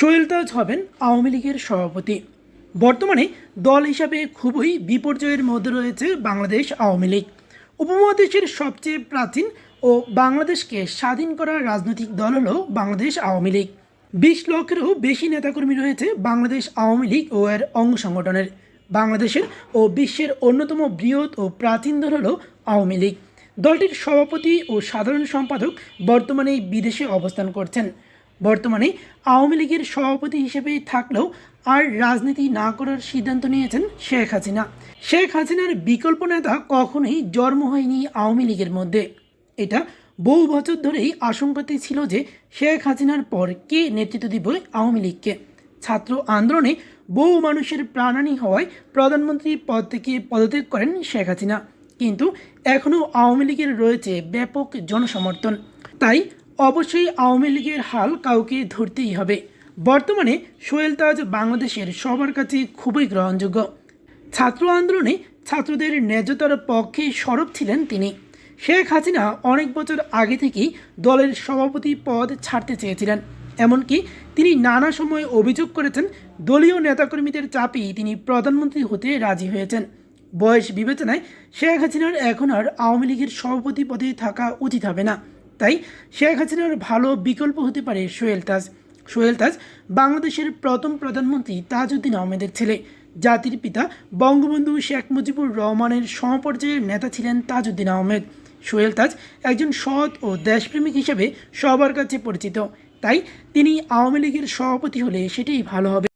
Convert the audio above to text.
সোহেল তাজ হবেন আওয়ামী লীগের সভাপতি। বর্তমানে দল হিসাবে খুবই বিপর্যয়ের মধ্যে রয়েছে বাংলাদেশ আওয়ামী লীগ। উপমহাদেশের সবচেয়ে প্রাচীন ও বাংলাদেশকে স্বাধীন করা রাজনৈতিক দল হল বাংলাদেশ আওয়ামী লীগ। বিশ লক্ষেরও বেশি নেতাকর্মী রয়েছে বাংলাদেশ আওয়ামী লীগ ও এর অঙ্গ সংগঠনের। বাংলাদেশের ও বিশ্বের অন্যতম বৃহৎ ও প্রাচীন দল হল আওয়ামী লীগ। দলটির সভাপতি ও সাধারণ সম্পাদক বর্তমানে বিদেশে অবস্থান করছেন। বর্তমানে আওয়ামী লীগের সভাপতি হিসেবে থাকলেও আর রাজনীতি না করার সিদ্ধান্ত নিয়েছেন শেখ হাসিনা। শেখ হাসিনার বিকল্প নেতা কখনোই জন্ম হয়নি আওয়ামী লীগের মধ্যে। এটা বহু বছর ধরেই আশঙ্কাতে ছিল যে শেখ হাসিনার পর কে নেতৃত্ব দিবে আওয়ামী লীগকে। ছাত্র আন্দোলনে বহু মানুষের প্রাণহানি হওয়ায় প্রধানমন্ত্রী পদ থেকে পদত্যাগ করেন শেখ হাসিনা। কিন্তু এখনও আওয়ামী লীগের রয়েছে ব্যাপক জনসমর্থন। তাই অবশ্যই আওয়ামী লীগের হাল কাউকে ধরতেই হবে। বর্তমানে সোহেল তাজ বাংলাদেশের সবার কাছে খুবই গ্রহণযোগ্য। ছাত্র আন্দোলনে ছাত্রদের ন্যায্যতার পক্ষে সরব ছিলেন তিনি। শেখ হাসিনা অনেক বছর আগে থেকেই দলের সভাপতি পদ ছাড়তে চেয়েছিলেন। এমনকি তিনি নানা সময় অভিযোগ করেছেন, দলীয় নেতাকর্মীদের চাপেই তিনি প্রধানমন্ত্রী হতে রাজি হয়েছেন। বয়স বিবেচনায় শেখ হাসিনার এখন আর আওয়ামী লীগের সভাপতি পদে থাকা উচিত হবে না। তাই শেখ হাসিনার ভালো বিকল্প হতে পারে সোহেল তাজ। সোহেল তাজ বাংলাদেশের প্রথম প্রধানমন্ত্রী তাজউদ্দিন আহমেদের ছেলে। জাতির পিতা বঙ্গবন্ধু শেখ মুজিবুর রহমানের সমপর্যায়ের নেতা ছিলেন তাজউদ্দিন আহমেদ। সোহেল তাজ একজন সৎ ও দেশপ্রেমিক হিসেবে সবার কাছে পরিচিত। তাই তিনি আওয়ামী লীগের সভাপতি হলে সেটাই ভালো হবে।